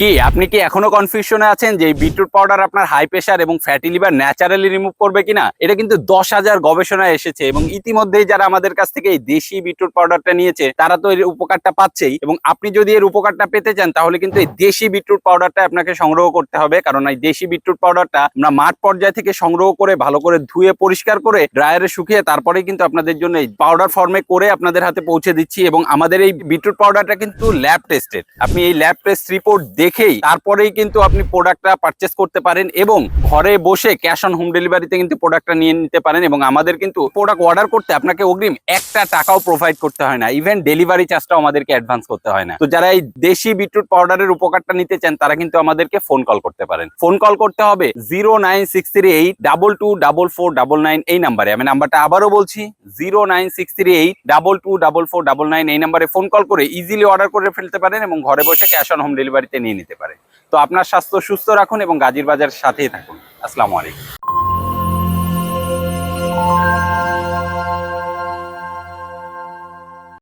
কি, আপনি কি এখনও কনফিউশনে আছেন যে বিটরুট পাউডার আপনার হাই প্রেশার এবং ফ্যাটি লিভার ন্যাচারালি রিমুভ করবে কিনা? এটা কিন্তু দশ হাজার গবেষণায় এসেছে এবং ইতিমধ্যেই যারা আমাদের কাছ থেকে এই দেশি বিটরুট পাউডারটা নিয়েছে, তারা তো এর উপকারটা পাচ্ছেই এবং আপনি যদি এর উপকারটা পেতে চান, তাহলে কিন্তু এই দেশি বিটরুট পাউডারটা আপনাকে সংগ্রহ করতে হবে। কারণ এই দেশি বিটরুট পাউডারটা আমরা মাঠ পর্যায় থেকে সংগ্রহ করে, ভালো করে ধুয়ে, পরিষ্কার করে ড্রায়ারে শুকিয়ে তারপরেই কিন্তু আপনাদের জন্য এই পাউডার ফর্মে করে আপনাদের হাতে পৌঁছে দিচ্ছি এবং আমাদের এই বিটরুট পাউডারটা কিন্তু ল্যাব টেস্টেড আপনি এই ল্যাব টেস্ট রিপোর্ট দেখেই তারপরেই কিন্তু আপনি প্রোডাক্টটা পারচেস করতে পারেন এবং ঘরে বসে ক্যাশ অন হোম ডেলিভারিতে কিন্তু প্রোডাক্টটা নিয়ে নিতে পারেন এবং আমাদের কিন্তু প্রোডাক্ট অর্ডার করতে আপনাকে অগ্রিম একটা টাকাও প্রোভাইড করতে হয় না ইভেন ডেলিভারি চার্জটাও আমাদেরকে অ্যাডভান্স করতে হয় না। তো যারা এই দেশি বিটরুট পাউডারের উপকারটা নিতে চান, তারা কিন্তু আমাদেরকে ফোন কল করতে পারেন। ফোন কল করতে হবে zero nine six three eight double two double four double nine এই নাম্বারে আমি নাম্বারটা আবারও বলছি zero nine six three eight double two double four double nine এই নাম্বারে ফোন কল করে ইজিলি অর্ডার করে ফেলতে পারেন এবং ঘরে বসে ক্যাশ অন হোম ডেলিভারিতে নিয়ে নিতে পারে। তো আপনার স্বাস্থ্য সুস্থ রাখুন এবং গাজীর বাজার সাথেই থাকুন। আসসালামু আলাইকুম।